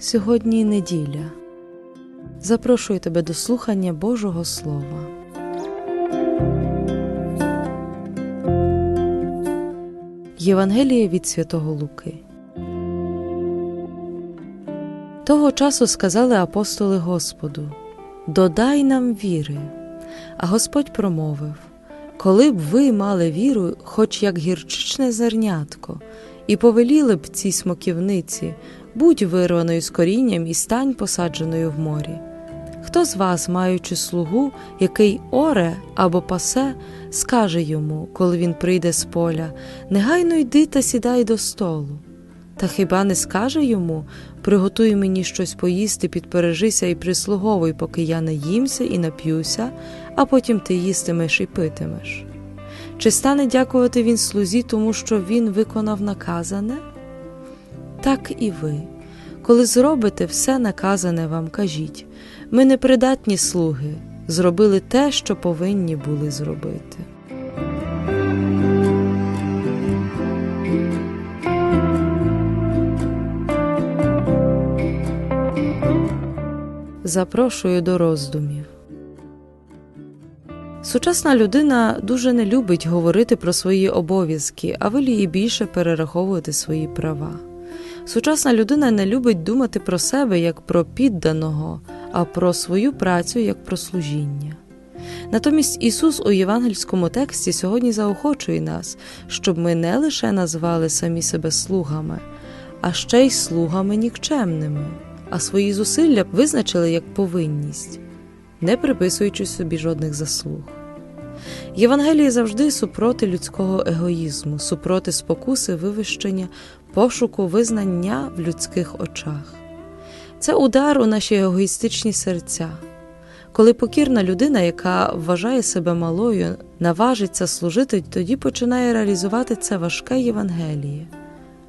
Сьогодні неділя. Запрошую тебе до слухання Божого Слова. Євангеліє від Святого Луки. Того часу сказали апостоли Господу: Додай нам віри. А Господь промовив: Коли б ви мали віру, хоч як гірчичне зернятко, і повеліли б цій смоківниці, будь вирваною з корінням і стань посадженою в морі. Хто з вас, маючи слугу, який оре або пасе, скаже йому, коли він прийде з поля, негайно йди та сідай до столу. Та хіба не скаже йому приготуй мені щось поїсти, підпережися і прислуговуй, поки я наїмся і нап'юся, а потім ти їстимеш і питимеш. Чи стане дякувати він слузі, тому що він виконав наказане? Так і ви. Коли зробите все наказане вам, кажіть ми непридатні слуги, зробили те, що повинні були зробити. Запрошую до роздумів. Сучасна людина дуже не любить говорити про свої обов'язки, а воліє більше перераховувати свої права. Сучасна людина не любить думати про себе як про підданого, а про свою працю як про служіння. Натомість Ісус у євангельському тексті сьогодні заохочує нас, щоб ми не лише назвали самі себе слугами, а ще й слугами нікчемними, а свої зусилля визначили як повинність, не приписуючи собі жодних заслуг. Євангеліє завжди супроти людського егоїзму, супроти спокуси вивищення, пошуку визнання в людських очах. Це удар у наші егоїстичні серця. Коли покірна людина, яка вважає себе малою, наважиться служити, тоді починає реалізувати це важке Євангеліє.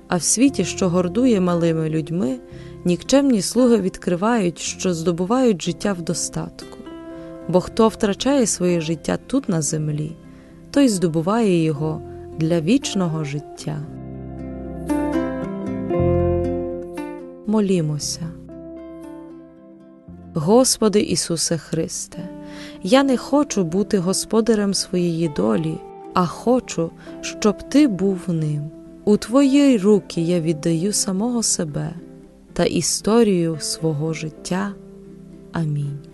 А в світі, що гордує малими людьми, нікчемні слуги відкривають, що здобувають життя в достатку. Бо хто втрачає своє життя тут на землі, той здобуває його для вічного життя. Молімося. Господи Ісусе Христе, я не хочу бути господарем своєї долі, а хочу, щоб Ти був ним. У Твої руки я віддаю самого себе та історію свого життя. Амінь.